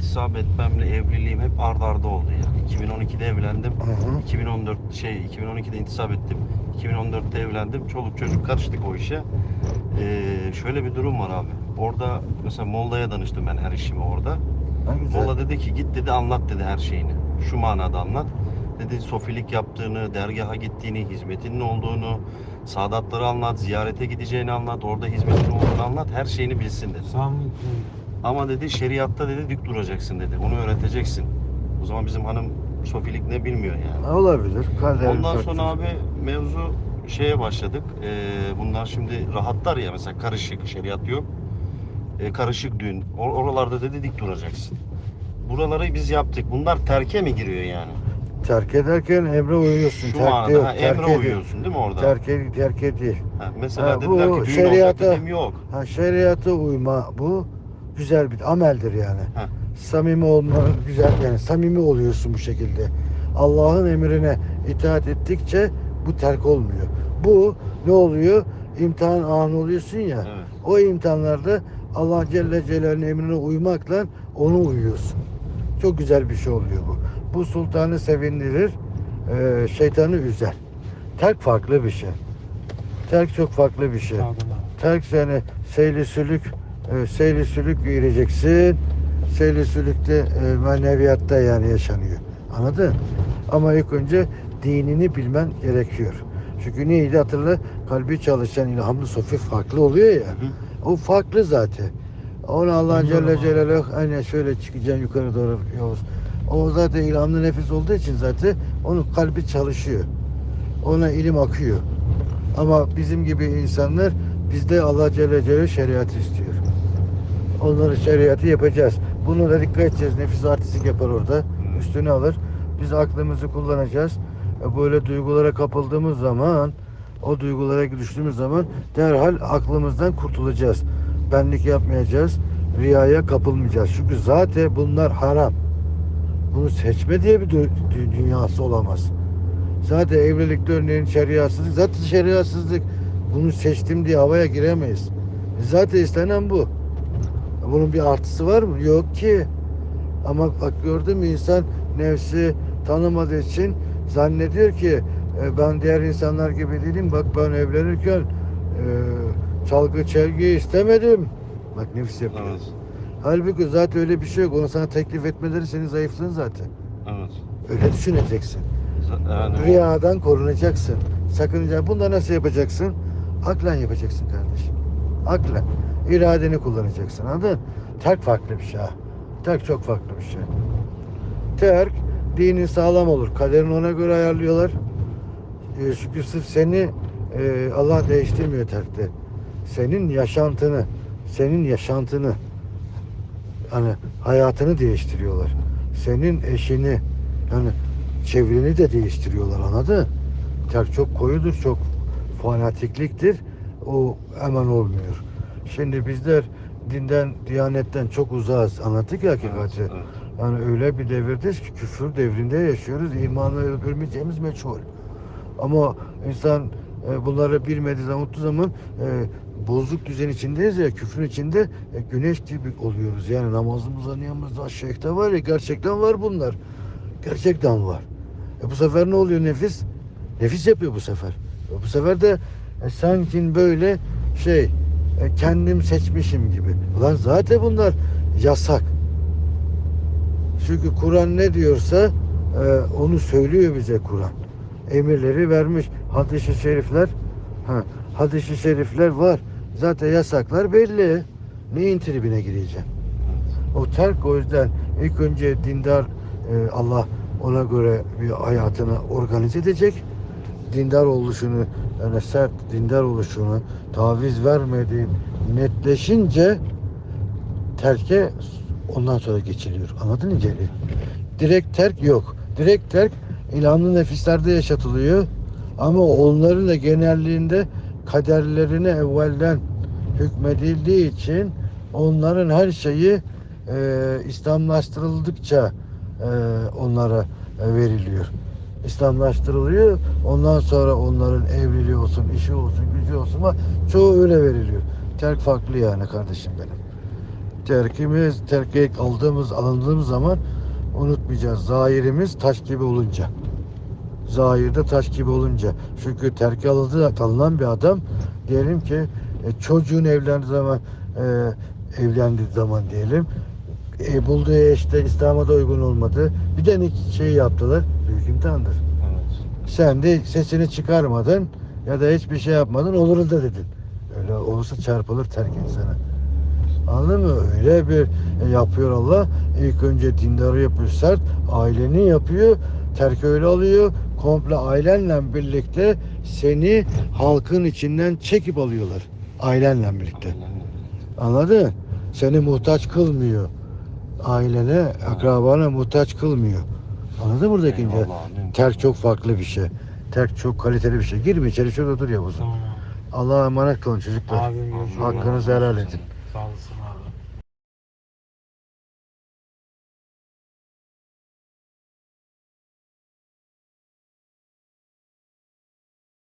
intisap etmemle evliliğim hep ard arda oldu yani. 2012'de evlendim. Hı hı. 2014 şey 2012'de intisap ettim. 2014'te evlendim. Çoluk çocuk karıştık o işe. Ee, şöyle bir durum var abi. Orada mesela Molla'ya danıştım ben her işimi orada. Güzel. Molla dedi ki git dedi anlat dedi her şeyini. Şu manada anlat. Dedi sofilik yaptığını, dergaha gittiğini, hizmetinin olduğunu, saadatları anlat, ziyarete gideceğini anlat, orada hizmetin olduğunu anlat, her şeyini bilsin dedi. Sami Ama dedi şeriatta dedi dik duracaksın dedi. Onu öğreteceksin. O zaman bizim hanım sofilik ne bilmiyor yani. Olabilir. Kader Ondan sonra abi mevzu şeye başladık. Ee, bunlar şimdi rahatlar ya mesela karışık şeriat yok. Ee, karışık düğün. Or- oralarda dedi dik duracaksın. Buraları biz yaptık. Bunlar terke mi giriyor yani? terk ederken emre uyuyorsun. Şu Terk manada yok. ha, terk emre ediyor. uyuyorsun değil mi orada? Terk, terk değil. Ha, mesela Ha, bu dediler ki düğün şeriata- olacak dedim yok. Ha, şeriata uyma bu güzel bir ameldir yani. Ha. Samimi olma güzel yani samimi oluyorsun bu şekilde. Allah'ın emrine itaat ettikçe bu terk olmuyor. Bu ne oluyor? İmtihan anı oluyorsun ya. Evet. O imtihanlarda Allah Celle Celal'in emrine uymakla onu uyuyorsun. Çok güzel bir şey oluyor bu. Bu sultanı sevindirir, e, şeytanı üzer. Terk farklı bir şey. Terk çok farklı bir şey. Terk yani seyli sülük, e, seyli sülük gireceksin. Seyli sülükte e, maneviyatta yani yaşanıyor. Anladın? Ama ilk önce dinini bilmen gerekiyor. Çünkü neydi hatırla? Kalbi çalışan ilhamlı sofi farklı oluyor ya. O farklı zaten. Onu Allah Celle. Celaluhu hani şöyle çıkacaksın yukarı doğru Yavuz. O zaten ilhamlı nefis olduğu için zaten onun kalbi çalışıyor. Ona ilim akıyor. Ama bizim gibi insanlar bizde Allah Celle Celaluhu şeriat istiyor. Onların şeriatı yapacağız. Bunu da dikkat edeceğiz. Nefis artistik yapar orada. Üstüne alır. Biz aklımızı kullanacağız. E, Böyle duygulara kapıldığımız zaman o duygulara düştüğümüz zaman derhal aklımızdan kurtulacağız. Benlik yapmayacağız. Riyaya kapılmayacağız. Çünkü zaten bunlar haram. Bunu seçme diye bir dü- dü- dünyası olamaz. Zaten evlilikte örneğin şeriatsızlık. Zaten şeriatsızlık. Bunu seçtim diye havaya giremeyiz. Zaten istenen bu. Bunun bir artısı var mı? Yok ki. Ama bak gördün mü insan nefsi tanımadığı için zannediyor ki e, ben diğer insanlar gibi değilim. Bak ben evlenirken e, çalgı çelgi istemedim. Bak nefis yapıyor. Evet. Halbuki zaten öyle bir şey yok. Onu sana teklif etmeleri senin zayıflığın zaten. Evet. Öyle düşüneceksin. Yani Riyadan korunacaksın. Sakınca bunu nasıl yapacaksın? Aklen yapacaksın kardeşim. Aklen. İradeni kullanacaksın anladın? Terk farklı bir şey. Terk çok farklı bir şey. Terk dinin sağlam olur. Kaderini ona göre ayarlıyorlar. E, çünkü sırf seni e, Allah değiştirmiyor terkte. Senin yaşantını, senin yaşantını hani hayatını değiştiriyorlar. Senin eşini yani çevreni de değiştiriyorlar anladın? Terk çok koyudur, çok fanatikliktir. O hemen olmuyor. Şimdi bizler dinden, diyanetten çok uzağız. Anlattık ya hakikati. Evet, evet. Yani öyle bir devirdeyiz ki küfür devrinde yaşıyoruz. İmanı öldürmeyeceğimiz meçhul. Ama insan e, bunları bilmediği zaman, unuttuğu zaman e, bozuk düzen içindeyiz ya, küfrün içinde e, güneş gibi oluyoruz. Yani namazımızda, niyamızda, şeyhte var ya, gerçekten var bunlar. Gerçekten var. E bu sefer ne oluyor nefis? Nefis yapıyor bu sefer. E bu sefer de e, sanki böyle şey, kendim seçmişim gibi. Ulan zaten bunlar yasak. Çünkü Kur'an ne diyorsa e, onu söylüyor bize Kur'an. Emirleri vermiş. Hadis-i şerifler ha, hadis-i şerifler var. Zaten yasaklar belli. Neyin tribine gireceğim? O terk o yüzden ilk önce dindar e, Allah ona göre bir hayatını organize edecek. Dindar oluşunu yani sert dindar oluşunu taviz vermediğin netleşince terke ondan sonra geçiliyor. Anladın mı Celil? Direkt terk yok. Direkt terk ilhamlı nefislerde yaşatılıyor. Ama onların da genelliğinde kaderlerine evvelden hükmedildiği için onların her şeyi e, İslamlaştırıldıkça e, onlara e, veriliyor. İslamlaştırılıyor. Ondan sonra onların evliliği olsun, işi olsun, gücü olsun ama çoğu öyle veriliyor. Terk farklı yani kardeşim benim. terkimiz, terke aldığımız, alındığımız zaman unutmayacağız. Zahirimiz taş gibi olunca. Zahirde taş gibi olunca. Çünkü terk alındı, alınan bir adam diyelim ki e, çocuğun evlendiği zaman e, evlendiği zaman diyelim e, bulduğu eş de İslam'a da uygun olmadı. Bir de şey yaptılar. Büyük imtihandır. Evet. Sen de sesini çıkarmadın ya da hiçbir şey yapmadın olur da dedin. Öyle olursa çarpılır terk insana. Anladın mı? Öyle bir e, yapıyor Allah. İlk önce dindarı yapıyor sert. Aileni yapıyor. Terk öyle alıyor. Komple ailenle birlikte seni halkın içinden çekip alıyorlar. Ailenle birlikte. Anladın? Seni muhtaç kılmıyor. Ailene, akrabana muhtaç kılmıyor. Anladın mı buradaki ince? Terk çok farklı bir şey. Terk çok kaliteli bir şey. Girme içeri şurada dur Yavuz'um. Tamam. Allah'a emanet kalın çocuklar. Abim. Hakkınızı helal edin. Sağ olasın.